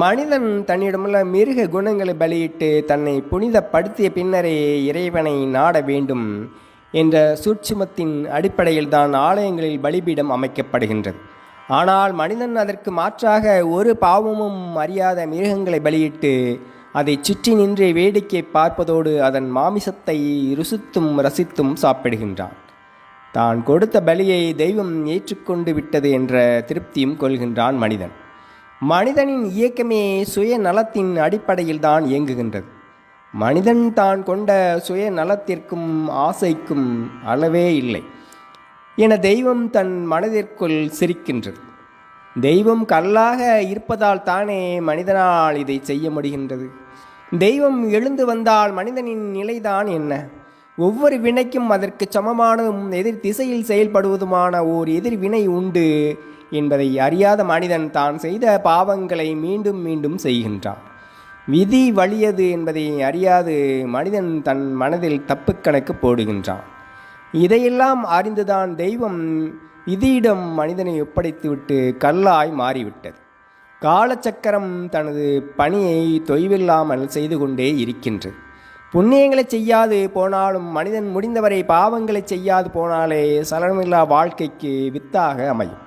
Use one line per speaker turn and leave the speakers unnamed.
மனிதன் தன்னிடமுள்ள மிருக குணங்களை பலியிட்டு தன்னை புனிதப்படுத்திய பின்னரே இறைவனை நாட வேண்டும் என்ற சூட்சுமத்தின் அடிப்படையில் தான் ஆலயங்களில் பலிபீடம் அமைக்கப்படுகின்றது. ஆனால் மனிதன் அதற்கு மாற்றாக ஒரு பாவமும் அறியாத மிருகங்களை பலியிட்டு அதை சுற்றி நின்று வேடிக்கை பார்ப்பதோடு அதன் மாமிசத்தை ருசித்தும் ரசித்தும் சாப்பிடுகின்றான். தான் கொடுத்த பலியை தெய்வம் ஏற்றுக்கொண்டு விட்டது என்ற திருப்தியும் கொள்கின்றான் மனிதன். மனிதனின் இயக்கமே சுயநலத்தின் அடிப்படையில் தான் இயங்குகின்றது. மனிதன் தான் கொண்ட சுயநலத்திற்கும் ஆசைக்கும் அளவே இல்லை. என தெய்வம் தன் மனதிற்குள் சிரிக்கின்றது. தெய்வம் கல்லாக இருப்பதால் தானே மனிதனால் இதை செய்ய முடிகின்றது. தெய்வம் எழுந்து வந்தால் மனிதனின் நிலைதான் என்ன? ஒவ்வொரு வினைக்கும் அதற்கு சமமானதும் எதிர் திசையில் செயல்படுவதுமான ஓர் எதிர் வினை உண்டு என்பதை அறியாத மனிதன் தான் செய்த பாவங்களை மீண்டும் மீண்டும் செய்கின்றான். விதி வலியது என்பதை அறியாது மனிதன் தன் மனதில் தப்பு கணக்கு போடுகின்றான். இதையெல்லாம் அறிந்துதான் தெய்வம் விதியிடம் மனிதனை ஒப்படைத்துவிட்டு கல்லாய் மாறிவிட்டது. காலச்சக்கரம் தனது பணியை தொய்வில்லாமல் செய்து கொண்டே இருக்கின்றது. புண்ணியங்களை செய்யாது போனாலும் மனிதன் முடிந்தவரை பாவங்களை செய்யாது போனாலே சலனமில்லா வாழ்க்கைக்கு வித்தாக அமையும்.